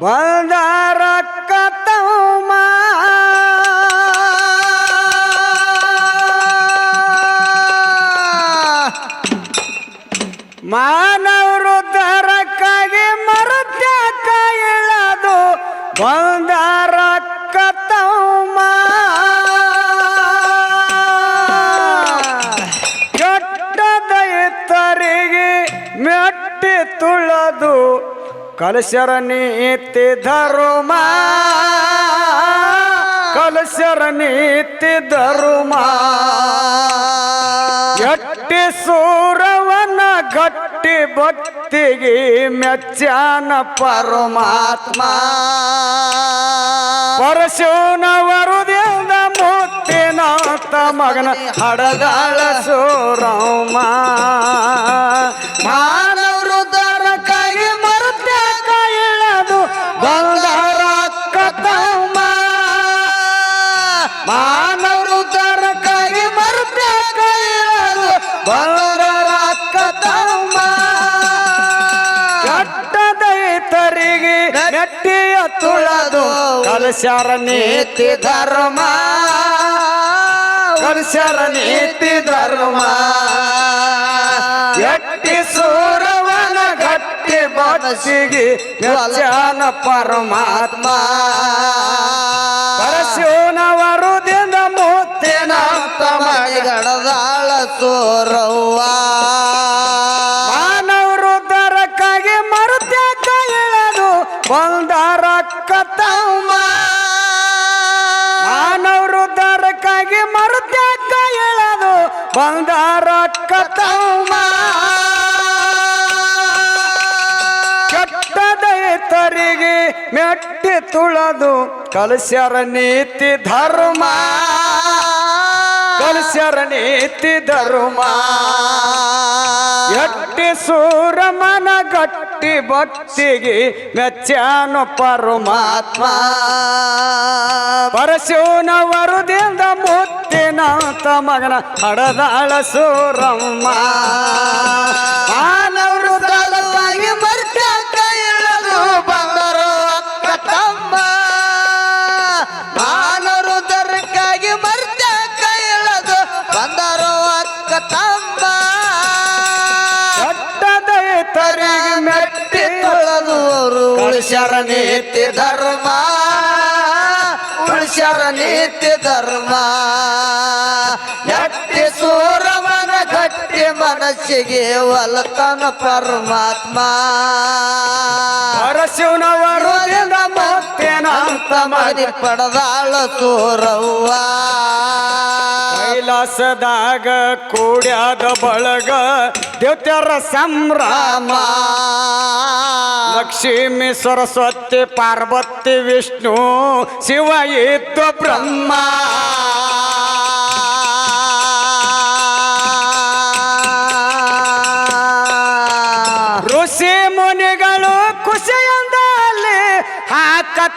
ಬಂದಾರ ಕತೌಮ ಮಾನವರು ದರಕ್ಕಾಗಿ ಮರತ್ಯಾಕ ಇಳದು ಬಂದಾರ ಕಲಶರ ನೀತಿ ಧರ್ಮ ಕಲಶರ ನೀತಿ ಧರ್ಮ ಎಟ್ಟಿ ಸೂರವನ ಗಟ್ಟಿ ಭಕ್ತಿಗೆ ಮೆಚ್ಚಾನ ಪರಮಾತ್ಮ. ಪರಶುನ ವರುದಿಂದ ಮುತ್ತಿನ ಮಗನ ಹಡದಾಳ ಸೂರಮ್ಮ ಮಾನವರು ಮಾನವರು ದರ ಕೈ ಇಳದು ಬಂಗಾರ ಕತಮ್ಮ ಕಟ್ಟದೈತರಿಗೆ ನೆಟ್ಟಿಯ ತುಳದು ಕಲಶರ ನೀತಿ ಧರ್ಮ. ಕಲಶರ ನೀತಿ ಧರ್ಮ. ಎಟ್ಟಿ ಬನಸಿಗೆ ಮೆಚ್ಚಾನ ಪರಮಾತ್ಮ. ಪರಶುನ ದಿನ ಮುತ್ತಿನ ತಮ್ಮ ಗಡದಾಳ ಸೋರವ್ವ. ಮಾನವರು ದರಕ್ಕಾಗಿ ಮರುತ್ಯಾಕ ಇಳದು ಬಂದಾರ ಕತಮ್ಮ ಮಾನವರು ದರಕ್ಕಾಗಿ ಮರುತ್ಯಾಕ ಇಳದು ಬಂದಾರ ಮೆಟ್ಟಿ ತುಳದು ಕಲಸ್ಯರ ನೀತಿ ಧರ್ಮ. ಕಲಸ್ಯರ ನೀತಿ ಧರ್ಮ. ಎಟ್ಟಿ ಸೂರಮನ ಗಟ್ಟಿ ಭಕ್ತಿಗೆ ಮೆಚ್ಚಾನು ಪರಮಾತ್ಮ. ಪರಶಿವನ ವರುದಿಂದ ಮುತ್ತಿನ ಮಗನ ಹಡದಾಳ ಸೂರಮ್ಮ. ಮಾನವರು ತಮ್ಮ ಕೆಟ್ಟದೈತರಿಗೆ ಮೆಟ್ಟಿ ತುಳದು ಅವರು ಉಳಿಸ್ಯಾರ ನೀತಿ ಧರ್ಮ. ಉಳಿಸ್ಯಾರ ನೀತಿ ಧರ್ಮ. ಎಟ್ಟಿ ಸೂರವನ ಮನಸ್ಸಿಗೆ ಒಲತನ ಪರಮಾತ್ಮ. ಪರಶುನ ವರುದಿಂದ ಮುತ್ತಿನ ಮದಿ ಪಡೆದಾಳ ಸೂರವ್ವ. ಕೈಲಾಸದಾಗ ಕೂಡ್ಯಾದ ಬಳಗ ದೇವತ್ಯರ ಸಂಭ್ರಮ. ಲಕ್ಷ್ಮೀ ಸರಸ್ವತಿ ಪಾರ್ವತಿ ವಿಷ್ಣು ಶಿವ ಇದ್ದು ಬ್ರಹ್ಮ.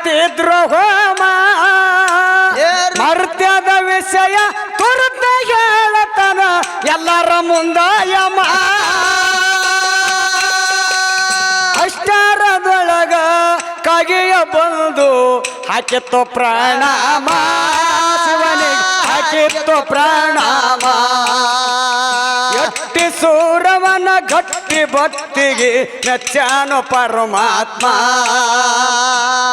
ಹಾಕತ್ತಿದ್ರು ಹೋಮ ಮರ್ತ್ಯದ ವಿಷಯ ತುರ್ತ ಹೇಳತನ ಎಲ್ಲರ ಮುಂದ ಯಮ. ಅಷ್ಟಾರದೊಳಗ ಕಗಿಯ ಬಂದು ಹಾಕಿತ್ತು ಪ್ರಾಣಾಮ. ಶಿವನಿಗೆ ಹಾಕಿತ್ತು ಪ್ರಾಣಾಮ. ಸೂರವನ ಗಟ್ಟಿ ಭಕ್ತಿಗೆ ನಚ್ಚಾನು ಪರಮಾತ್ಮ.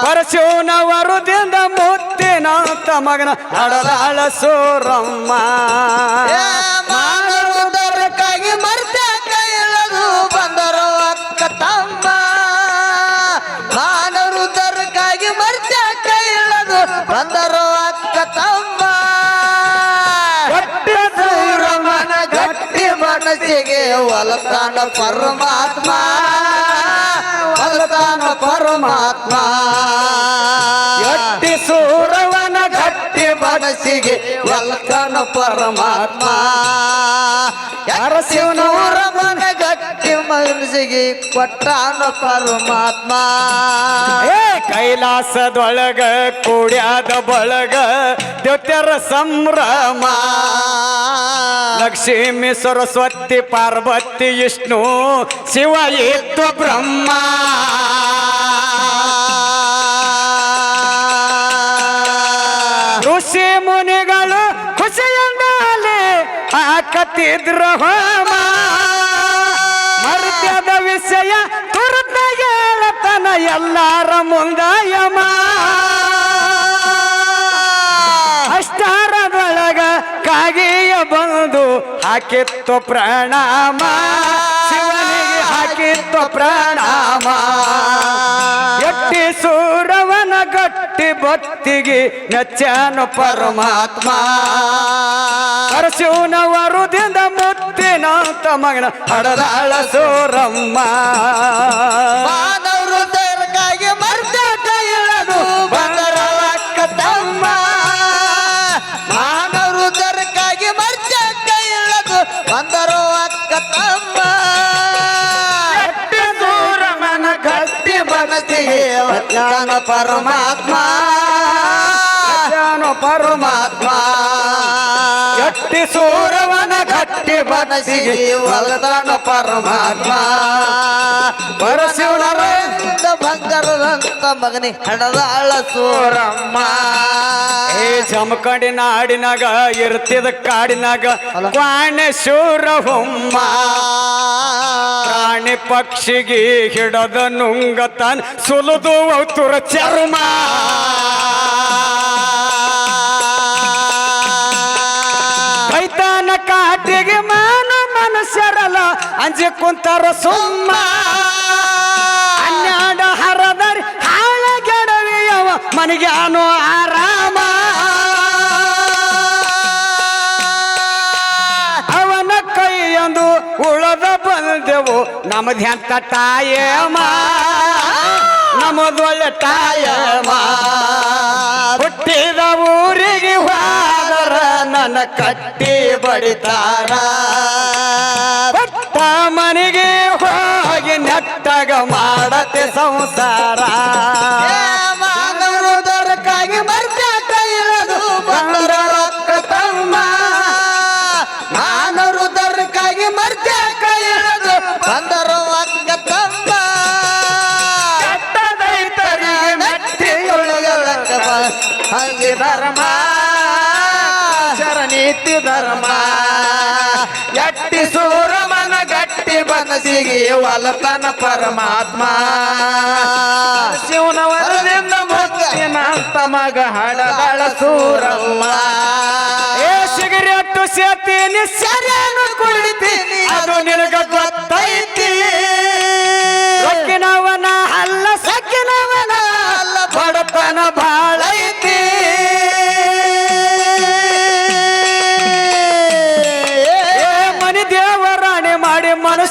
ಪರಶುನ ವರುದಿಂದ ಮುತ್ತಿನ ತಮಗನ ಅಡಲಾಳ ಸೂರಮ್ಮ ಒಲತಾನ ಪರಮಾತ್ಮ ಒಲತಾನ ಪರಮಾತ್ಮ. ಎಟ್ಟಿ ಸೂರವನ ಗಟ್ಟಿ ಬಡಸಿಗೆ ಒಲತಾನ ಪರಮಾತ್ಮ. ಜೀವನಿಗೆ ಕೊಟ್ಟಾನ ಪರಮಾತ್ಮ. ಏ, ಕೈಲಾಸದೊಳಗ ಕುಡ್ಯಾದ ಬಳಗ ದೇವತ್ಯರ ಸಂಭ್ರಮ. ಲಕ್ಷ್ಮಿ ಸರಸ್ವತಿ ಪಾರ್ವತಿ ವಿಷ್ಣು ಶಿವ ಏತ್ವ ಬ್ರಹ್ಮ. ಋಷಿ ಮುನಿಗಳು ಖುಷಿಯಿಂದಲೇ ಹಾಕತಿದ್ರ ಹೋಮ. ಮರ್ತ್ಯದ ವಿಷಯ ತುರ್ತ ಹೇಳತನ ಎಲ್ಲಾರ ಮುಂದಾಯಮ. ಅಷ್ಟಾರದೊಳಗ ಕಾಗಿಯ ಬಂದು ಹಾಕಿತ್ತು ಪ್ರಣಾಮ. ಹಾಕಿತ್ತು ಪ್ರಣಾಮ. ಎಟ್ಟಿ ಸೂರವನ ಬತ್ತಿಗೆ ನೆಚ್ಚನು ಪರಮಾತ್ಮ. ಪರಶಿವನ ವರುದಿಂದ ಮುತ್ತಿನ ಮಗನ ಹಡದಾಳ ಸೋರಮ್ಮ. ಪರಮಾತ್ಮಾ ಬಂದರ ಅಕ್ಕ ತಮ್ಮ. ಮನಸಿಗೆ ಇಳದು ಪರಮಾತ್ಮ. ಗಟ್ಟಿ ಸೂರವನ ಗಟ್ಟಿ ಬನಸಿ ಬಲದಾನ ಪರಮಾತ್ಮ. ಪರಶಿವನರ ಪರಶಿವನ ಬಂಗಾರದಂತ ಮಗನಿ ಹಡದಾಳ ಸೂರಮ್ಮ. ಏ ಜಮಕಡಿ ನಾಡಿನಾಗ ಇರ್ತಿದ ಕಾಡಿನಾಗ ಕ್ವಾಣೇಶ್ವರ ಹುಮ್ಮ. ಪ್ರಾಣಿ ಪಕ್ಷಿಗೆ ಹಿಡದ ನುಂಗತಾನ್ ಸುಲದು ತುರ ಚರ್ಮ. ಅಂಜಿ ಕುಂತಾರ ಸುಮ್ಮ. ಹನ್ನೆರಡ ಹರದರಿ ಹಾಳ ಗೆಡವಿಯವ ಮನಿಗ್ಯಾನು ಆರಾಮ. ಅವನ ಕೈಯಂದು ಉಳದ ಬಂದೆವು ನಮದ್ಯಂತ ತಾಯಮ್ಮ. ನಮದೊಳ್ಳೆ ತಾಯಮ್ಮ. ಹುಟ್ಟಿದ ಊರಿಗೆ ಹೋದರ, ನನ್ನ ಕಟ್ಟಿ ಬಡಿತಾರ. ಮಾಡತೆ ಸಂಸಾರ. ಮನಸ್ಸಿಗೆ ಒಲತನ ಪರಮಾತ್ಮ. ಶಿವನ ವರದಿಂದ ಮುತ್ತಿನ ತಮಗ ಮಗ ಹಡದಳ ಸೂರಮ್ಮ. ಏ ಸಿಗರೇಟು ಸೇತೀನಿ ಸರಿಯನ್ನು ಕುಳಿತೀನಿ ಅದು ನಿನಗ ಗೊತ್ತೈತಿ. ಸಕ್ಕಿನವನ ಅಲ್ಲ ಸಕ್ಕಿನವನ ಅಲ್ಲ, ಬಡತನ ಬಾಳ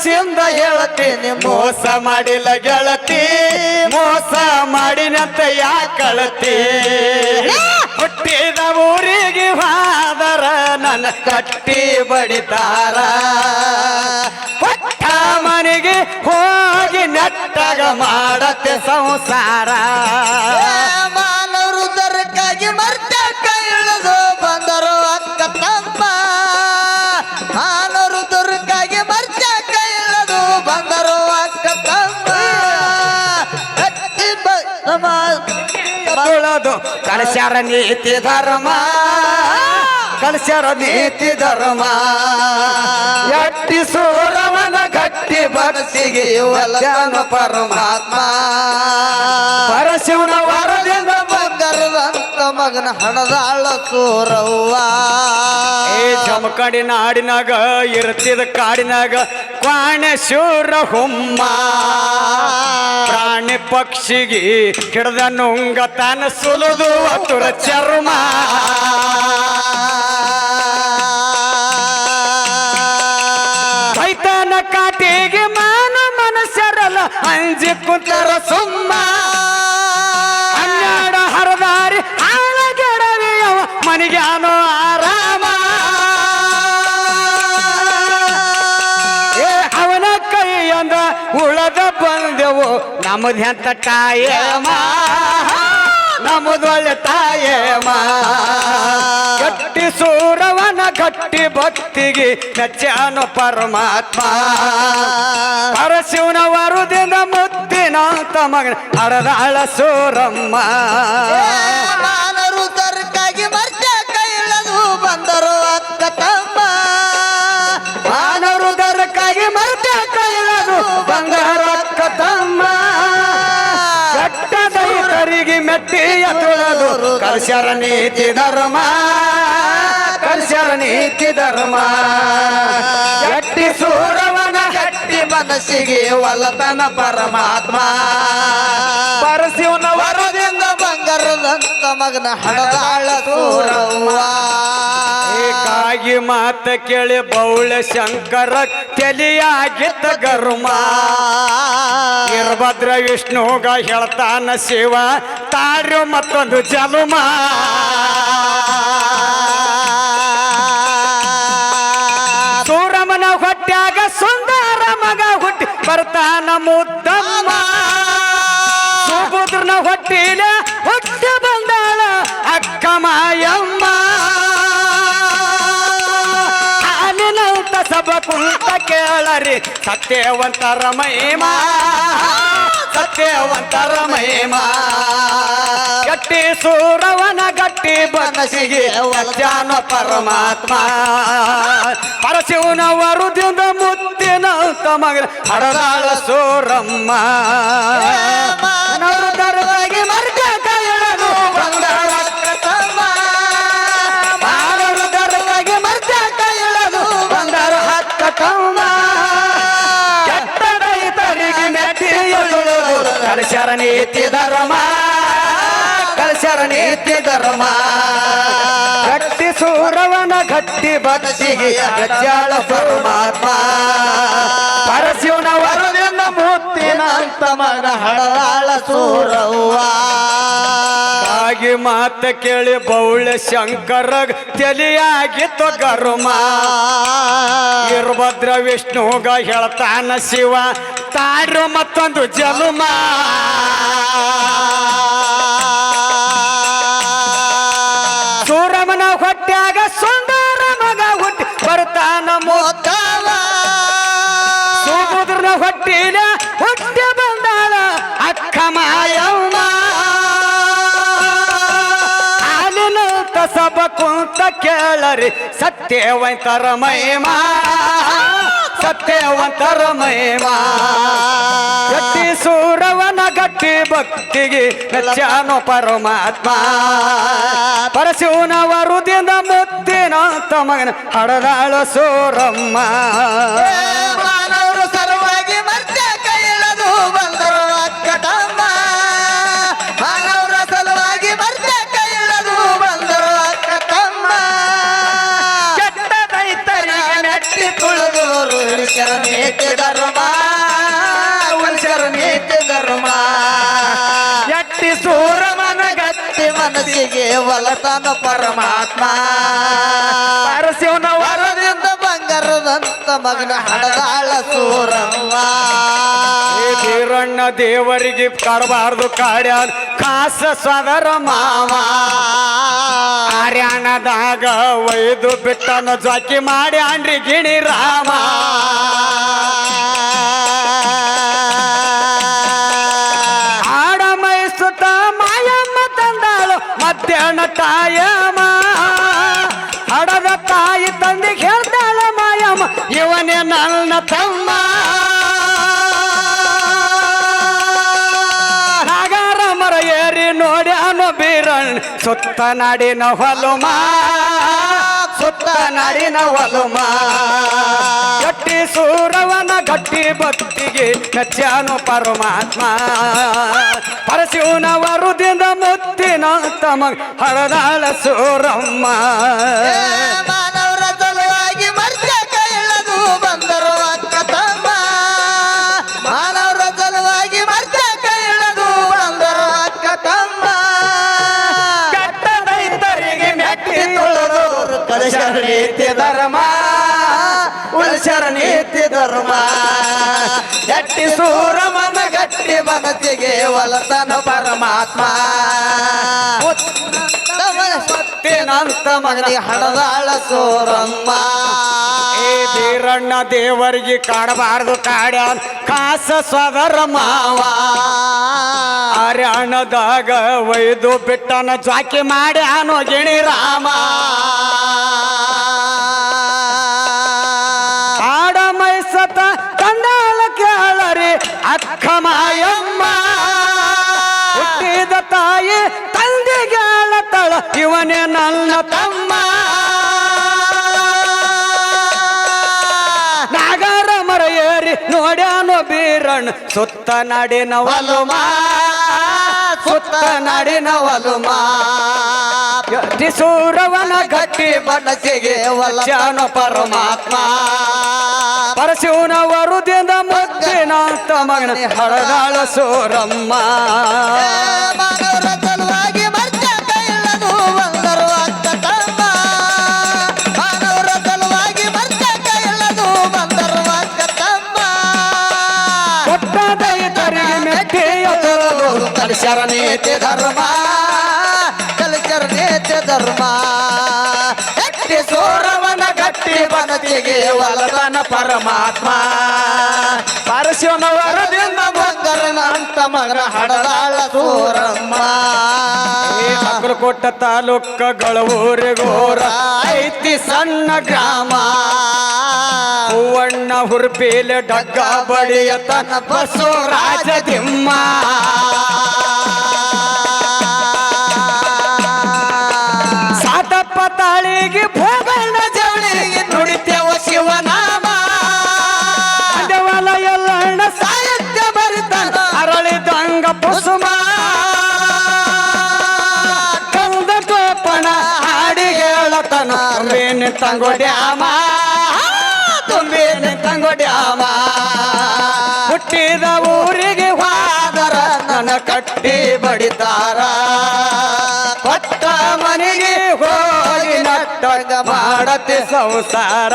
ಮನಸ್ಸಿಂದ ಹೇಳತೀನಿ ಮೋಸ ಮಾಡಿಲ್ಲ ಗೆಳತಿ ಮೋಸ ಮಾಡಿನಂತ ಯಾಕಳತಿ ಹುಟ್ಟಿದ ಊರಿಗೆ ಹಾದರ ನನ್ನ ಕಟ್ಟಿ ಬಡಿತಾರ. ಕೊಟ್ಟ ಮನೆಗೆ ಹೋಗಿ ನೆಟ್ಟಗ ಮಾಡತ್ತೆ ತುಳದು ಕಳಸ್ಯಾರ ನೀತಿ ಧರ್ಮ. ಕಳಸ್ಯಾರ ನೀತಿ ಧರ್ಮ. ಎಟ್ಟಿ ಸೂರವನ ಗಟ್ಟಿ ಬರಸಿಗೆ ಪರಮಾತ್ಮ. ಪರಶಿವನ ವರದಿಂದ ಬಂಗಾರದಂತ ಮಗನ ಹಣದಾಳ ಸೂರವ್ವ. ಏ ಚಮಕಡಿ ನಾಡಿನಾಗ, ಇರ್ತಿದ ಕಾಡಿನಾಗ ಕ್ವಾಣೇಶ್ವರ ಹುಮ್ಮ. ಪ್ರಾಣಿ ಪಕ್ಷಿಗೆ ಹಿಡ್ದ ನುಂಗ ತನ ಸುಲಿದು ಅತುರ ಚರ್ಮ. ರೈತನ ಕಾಟಿಗೆ ಮಾನ ಮನಸ್ಸರಲ್ಲ ಅಂಜಿ ಕುಂತರ ಸುಮ್ಮ. ನಮ್ಮದೆಂತ ತಾಯಮ ನಮ್ಮದೊಳ್ಳೆ ತಾಯಮ ಗಟ್ಟಿ ಸೂರವನ ಗಟ್ಟಿ ಭಕ್ತಿಗೆ ನೆಚ್ಚಾನು ಪರಮಾತ್ಮ. ಪರಶಿವನ ವರುದಿಂದ ಮುತ್ತಿನ ತಮಗ ಅರದಾಳ ಸೂರಮ್ಮ. ಮೆಟ್ಟಿಯ ತುಳದು ಕರ್ಶರ ನೀತಿ ಧರ್ಮ ಕರ್ಶರ ನೀತಿ ಧರ್ಮ. ಎಟ್ಟಿ ಸೂರವನ ಗಟ್ಟಿ ಮನಸ್ಸಿಗೆ ಒಲತನ ಪರಮಾತ್ಮ. ವರದಿಂದ ಬಂಗಾರದಂತ ಮಗನ ಹಣದಾಳ ಸೂರವ್ವ. ಏಕಾಗಿ ಮಾತ ಕೇಳಿ ಬೌಳ ಶಂಕರ ತೆಲಿಯಾಗಿದ್ದ ಗರ್ಮ. ವೀರಭದ್ರ ವಿಷ್ಣುಗ ಹೇಳ್ತಾನ ಶಿವ ತಾಡ್ರು ಮತ್ತೊಂದು ಜಲುಮ. ಸೂರಮನ ಹೊಟ್ಯಾಗ ಸುಂದರ ಮಗ ಹುಟ್ಟಿ ಬರ್ತಾನ ಮುದ್ದಮ್ಮ. ಸುಭದ್ರನ ಹೊಟ್ಟಿಲ ಕೇಳರಿ ಸತ್ಯವಂತರ ಮಹಿಮಾ ಸತ್ಯವಂತರ ಮಹಿಮಾ ಗಟ್ಟಿ ಸೂರವನ ಗಟ್ಟಿ ಬನಸಿಗೆ ವಚನ ಪರಮಾತ್ಮ. ಪರಶಿವನ ವರುದಿಂದ ಮುತ್ತಿನ ಮಗನ ಹಡದಾಳ ಸೂರಮ್ಮ. ನವರು ಕಳಶರ ನೀತಿ ಧರ್ಮ ಕಳಶರ ನೀತಿ ಧರ್ಮ. ಗಟ್ಟಿ ಸೂರವನ ಗಟ್ಟಿ ಬನಸಿಗೆ ಗಜ್ಜಾಳ ಪರಮಾತ್ಮ. ಪರಶಿವನ ಮುತ್ತಿನ ಅಂತ ಮಗ ಹಡದಾಳ ಸೂರವ್ವ. ಆಗಿ ಮಾತ ಕೇಳಿ ಬೌಳ ಶಂಕರ ತೆಲಿಯಾಗಿತ್ತು ಗರುಮ. ವೀರಭದ್ರ ವಿಷ್ಣುಗ ಹೇಳ್ತಾನ ಶಿವ, ತಾಡ್ರ ಮತ್ತೊಂದು ಜಲುಮ ಸೂರಮನ ಹೊಟ್ಯಾಗ ಸುಂದರ ಮಗ ಹುಟ್ಟಿ ಬರ್ತಾನ ಮೊತ್ತವ ಸುಭದ್ರನ ಹೊಟ್ಟಿಲ ಕುಂತ ಕೇಳರಿ. ಸತ್ಯವಂತರ ಮಹಿಮಾ. ಸತ್ಯವಂತರ ಮಹಿಮಾ. ಗಟ್ಟಿ ಸೂರವನ ಗಟ್ಟಿ ಭಕ್ತಿಗೆ ಮೆಚ್ಚಾನೋ ಪರಮಾತ್ಮ. ಪರಶಿವನ ವರುದಿಂದ ಮುತ್ತಿನ ತಮಗನ ಹಡದಾಳ ಸೂರಮ್ಮ. ನೀತಿ ಧರ್ಮ ಉಳಿಸರ ನೀತಿ ಧರ್ಮ. ಎಟ್ಟಿ ಸೂರಮನ ಗಟ್ಟಿ ಮನಸ್ಸಿಗೆ ಒಲತನ ಪರಮಾತ್ಮ. ಅರಸಿವನ ಮಗನ ಹಡದಾಳ ಸೂರವ್ವ. ಬೀರಣ್ಣ ದೇವರಿಗೆ ಕರಬಾರ್ದು ಕಾಡ್ಯಾನ. ಕಾಸ ಸದರ ಮಾವ. ಹರ್ಯಾಣದಾಗ ಒಯ್ದು ಬಿಟ್ಟನ ಜಾಕಿ ಮಾಡಿ ಅಂಡ್ರಿ ಗಿಣಿ ರಾಮ. ಆಡ ಮೈಸುತ್ತ ಮಾಯಮ್ಮ ತಂದಾಳು, ಮಧ್ಯಾಹ್ನ ತಾಯಮ್ಮ. ಸುತ್ತ ನಾಡಿನ ಹೊಲುಮ ಸುತ್ತ ನಾಡಿನ ಹೊಲುಮ. ಗಟ್ಟಿ ಸೂರವನ ಗಟ್ಟಿ ಭಕ್ತಿಗೆ ಮೆಚ್ಚಾನು ಪರಮಾತ್ಮ. ಪರಶಿವನವರು ವರುದಿಂದ ಮುತ್ತಿನ ತಮ ಹರದಾಳ ಸೂರಮ್ಮ. ನೀತಿ ಧರ್ಮ ಉಳಿಸರ ನೀತಿ ಧರ್ಮ. ಗಟ್ಟಿ ಸೂರಮನ ಗಟ್ಟಿ ಮನಸ್ಸಿಗೆ ಒಲತನ ಪರಮಾತ್ಮ. ನಂತ ಮಗನ ಮಗನಿಗೆ ಹಡದಾಳ ಸೂರಮ್ಮ. ಬೀರಣ್ಣ ದೇವರಿಗೆ ಕಾಡಬಾರ್ದು ಕಾಡ ಕಾಸ ಸದರ ಮಾವ. ಹರ್ಯಾಣದಾಗ ಒಯ್ದು ಬಿಟ್ಟನ ಜಾಕಿ ಮಾಡ್ಯಾನೋ ಗಿಣಿ ರಾಮ. ಇವನೇ ನನ್ನ ತಮ್ಮ. ನಾಗರ ಮರ ಏರಿ ನೋಡ್ಯಾನು ಬೀರಣ್ಣ. ಸುತ್ತ ನಾಡಿನ ಒಲುಮ ಸುತ್ತ ನಾಡಿನ ಒಲುಮ ಸೂರವನ ಗಟ್ಟಿ ಬಡಸಿಗೆ ಜಾನ ಪರಮಾತ್ಮ. ಪರಶಿವನ ವರುದಿಂದ ಮುದ್ದಿನ ಮಗನ ಹಳದಾಳ ಸೂರಮ್ಮ. ನೀತಿ ಧರ್ಮ, ಕಲ್ಚರ್ ಧರ್ಮ. ಎಟ್ಟಿ ಸೋರವನ, ಗಟ್ಟಿ ಬನತಿಗೆ ವಲದನ ಪರಮಾತ್ಮ. ಪರಶಿವನ ವರದಿಂದ ಬಂದರನಂತ ಮಗನ ಹಡದಾಳ ಸೂರಮ್ಮ. ಕೊಟ್ಟ ತಾಲೂಕಗಳ ಊರಿಗೋರ ಐತಿ ಸಣ್ಣ ಗ್ರಾಮ. ಹೂವಣ್ಣ ಹುರ್ಪೇಲೆ ಡಗ್ಗ ಬಡಿಯ ಬಸೋ ರಾಜ ತಿಮ್ಮ. ಸಾತಪ್ಪ ತಾಳಿಗೆ ಭೋಗಣ್ಣ ಜವಳಿಗೆ ನುಡಿತೇವ ಶಿವನಾಮ. ಅಂದವಲ ಎಲ್ಲಣ್ಣ ಸಾಹಿತ್ಯ ಬರಿತಾನ ಅರಳಿದಂಗ ಕುಸುಮ. ಕಂದ ಕೋಪಣ ಹಾಡಿ ಹೇಳತನ ತಂಗೊಡ್ಯಾಮ ತುಂಬೇನೆ ತಂಗೊಡ್ಯಾಮ ಹುಟ್ಟಿದ ಊರಿಗೆ ಹಾದರ ನನ್ನ ಕಟ್ಟಿ ಬಡಿತಾರ. ಕೊಟ್ಟ ಮನೆಗೆ ಹೋಗಿ ನಟ್ಟಂಗ ಮಾಡತಿ ಸಂಸಾರ.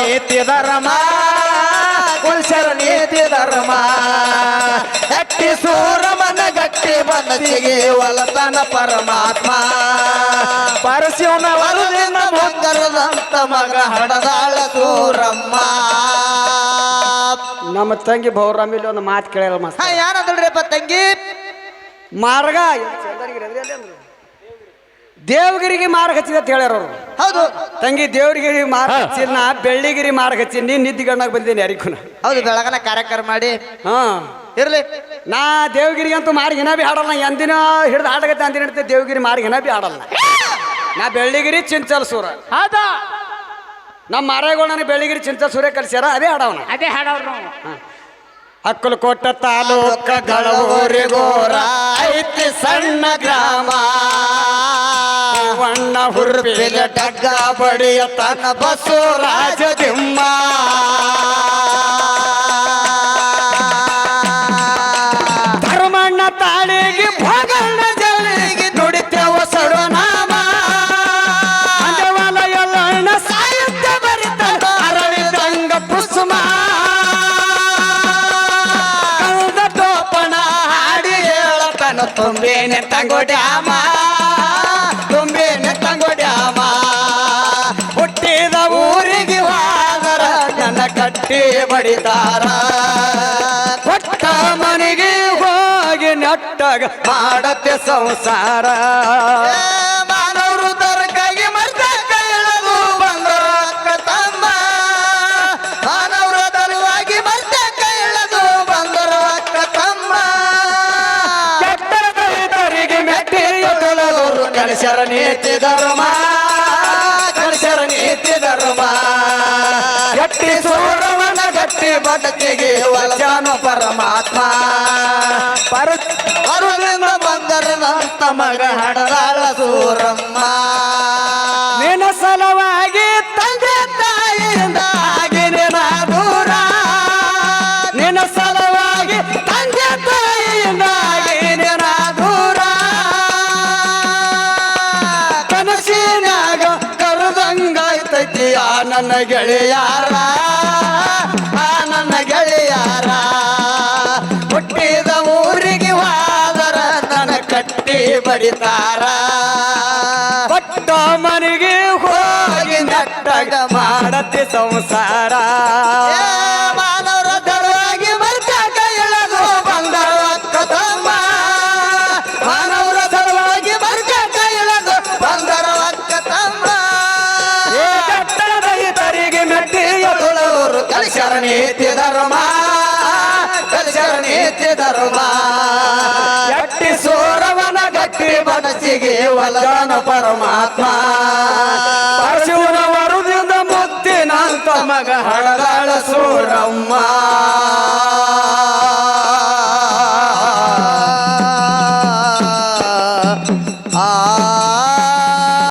ನೀತಿ ಧರ್ಮ ಉಳಿಸ್ಯಾರ ನೀತಿ ಧರ್ಮ ಎಟ್ಟಿ ಸೂರಮನ ಗಟ್ಟಿ ಬಂದಿಗೆ ಒಲತನ ಪರಮಾತ್ಮ. ಪರಶಿವನ ವರದಿನ ಬಂದರದಂತ ಮಗ ಹಡದಾಳ ಸೂರಮ್ಮ. ನಮ್ಮ ತಂಗಿ ಭೌರಾಮಿಲಿ ಒಂದು ಮಾತು ಕೇಳಲ್ಲ ಮಸ್ತ ಏನಂದ್ರಪ್ಪ ತಂಗಿ? ಮಾರ್ಗ ದೇವಗಿರಿಗೆ ಮಾರ್ಗ ಹಚ್ಚಿದ ಅಂತ ಹೇಳ್ಯಾರ ಅವರು. ಹೌದು. ತಂಗಿ ದೇವ್ರಿಗಿರಿ ಮಾರ್ಗ ಹಚ್ಚಿನ ನಾ ಬೆಳ್ಳಿಗಿರಿ ಮಾರ್ಗ ಹಚ್ಚಿ ನೀ ನಿದ್ದಿಗಣ್ಣಾಗ ಬಂದೇನೆ ಯಾರಿಗೂ. ಹೌದು ಬೆಳಗನ ಕಾರ್ಯಕ್ರಮ ಮಾಡಿ. ಹಾ. ಇರ್ಲಿ. ನಾ ದೇವಗಿರಿಗೆ ಅಂತೂ ಮಾರ್ಗ ಹಿನ್ನ ಬಿ ಹಾಡಲ್ಲ ಎಂದಿನ ಹಿಡ್ದು ಆಡಗತ್ತೆ ಅಂದಿನ ಹಿಡ್ತೆ ದೇವಗಿರಿ ಮಾರ್ಗ ಹಿನ್ನ ಬಿ ಹಾಡಲ್ಲ. ನಾ ಬೆಳ್ಳಿಗಿರಿ ಚಿಂಚಲ್ ಸೂರ. ಹೌದ. ನಮ್ಮ ಮಾರೇಗೌಡನ ಬೆಳ್ಳಿಗಿರಿ ಚಿಂಚಲ್ ಸೂರ್ಯ ಕಲ್ಸ್ಯಾರ ಅದೇ ಹಾಡವನ. ಅದೇ ಹಾಡವ್ರು ನಾವು. ಹಕ್ಕಲು ಕೊಟ್ಟ ತಾಲೂಕ ಗಳವರಿಗೋರ ಐತಿ ಸಣ್ಣ ಗ್ರಾಮ. ವಣ್ಣ ಹುರ್ಬಿಲ ಡಗ್ಗ ಬಡಿಯ ತನ್ನ ಬಸು ರಾಜದಿಮ್ಮ ಧರ್ಮಣ್ಣ ತಾಳಿಗೆ, ಭಗಣ್ಣ ಜಳಿಗೆ ದುಡಿತೇವ ಸರ್ವನಾಮ. ಅಂದವಲ ಎಲ್ಲಣ್ಣ ಸಾಹಿತ್ಯ ಬರಿತ ಅರಳಿದಂಗ ಕುಸುಮ. ಕಲ್ದ ಟೋಪಣ ಹಾಡಿ ಹೇಳತನ ತುಂಬೇನೆ ತಂಗೊಡ್ಯಾಮ ನನ್ನ ಕಟ್ಟಿ ಬಡಿತಾರ. ಕೊಟ್ಟ ಮನೆಗೆ ಹೋಗಿ ನೆಟ್ಟಾಗ ಮಾಡತ್ತೆ ಸಂಸಾರ. ಮಾನವರು ದರಕ್ಕಾಗಿ ಮರ್ತ ಕೈ ಎಳೆದು ಬಂದರು ಅಕ್ಕ ತಮ್ಮ ಮಾನವರ ಸಲುವಾಗಿ ಮರ್ದ ಕೈ ಎಳೆದು ಬಂದರು ಅಕ್ಕ ತಮ್ಮ ಕೆಟ್ಟ ರೈತರಿಗೆ ಮೆಟ್ಟಿಯ ತೊಳೆದವರು ಕಳಿಸ್ಯಾರ ನೀತಿ ಧರ್ಮ. ಬಟಕಿಗೆ ವಚನ ಪರಮಾತ್ಮ. ಪರ ಬಂದರ ಬಂದರನಂತ ಮಗ ಹಡದಾಳ ಸೂರಮ್ಮ. ನಿನ್ನ ಸಲವಾಗಿ ತಂದೆ ತಾಯಿಯಿಂದ ಆಗಿನ ನಾ ದೂರ. ನಿನ್ನ ಸಲವಾಗಿ ತಂದೆ ತಾಯಿಯಿಂದ ಆಗಿನ ನಾ ದೂರ. ಕನಸಿನಾಗ ಕರೆದಂಗಾಯ್ತೈತಿ ಆ ನನ್ನ ಗೆಳೆಯಾರ. ಬಟ್ಟಿ ಬಡಿತಾರ. ಬಟ್ಟ ಮನೆಗೆ ಹೋಗಿ ನಟ್ಟಗ ಮಾಡತಿ ಸಂಸಾರ. ಮಾನವರ ದರವಾಗಿ ಮರ್ತಾಗ ಎಳದು ಬಂದರು ಅಕ್ಕತಮ್ಮ ಮಾನವರ ದರವಾಗಿ ಮರ್ತಾಗ ಎಳದು ಬಂದರು ಅಕ್ಕತಮ್ಮ ಕಟ್ಟಡ ರೈತರಿಗೆ ಮೆಟ್ಟಿ ತುಳವರು ಕಲಿಸರ ನೀತಿ ಧರ್ಮ. ಕಲಿಸರ ನೀತಿ ಧರ್ಮ. ಮನಸ್ಸಿಗೆ ಒಲಗನ ಪರಮಾತ್ಮ. ಪರಶಿವನ ವರದಿಂದ ನಾ ತಮಗ ಹಳದಾಳ ಸೂರಮ್ಮ.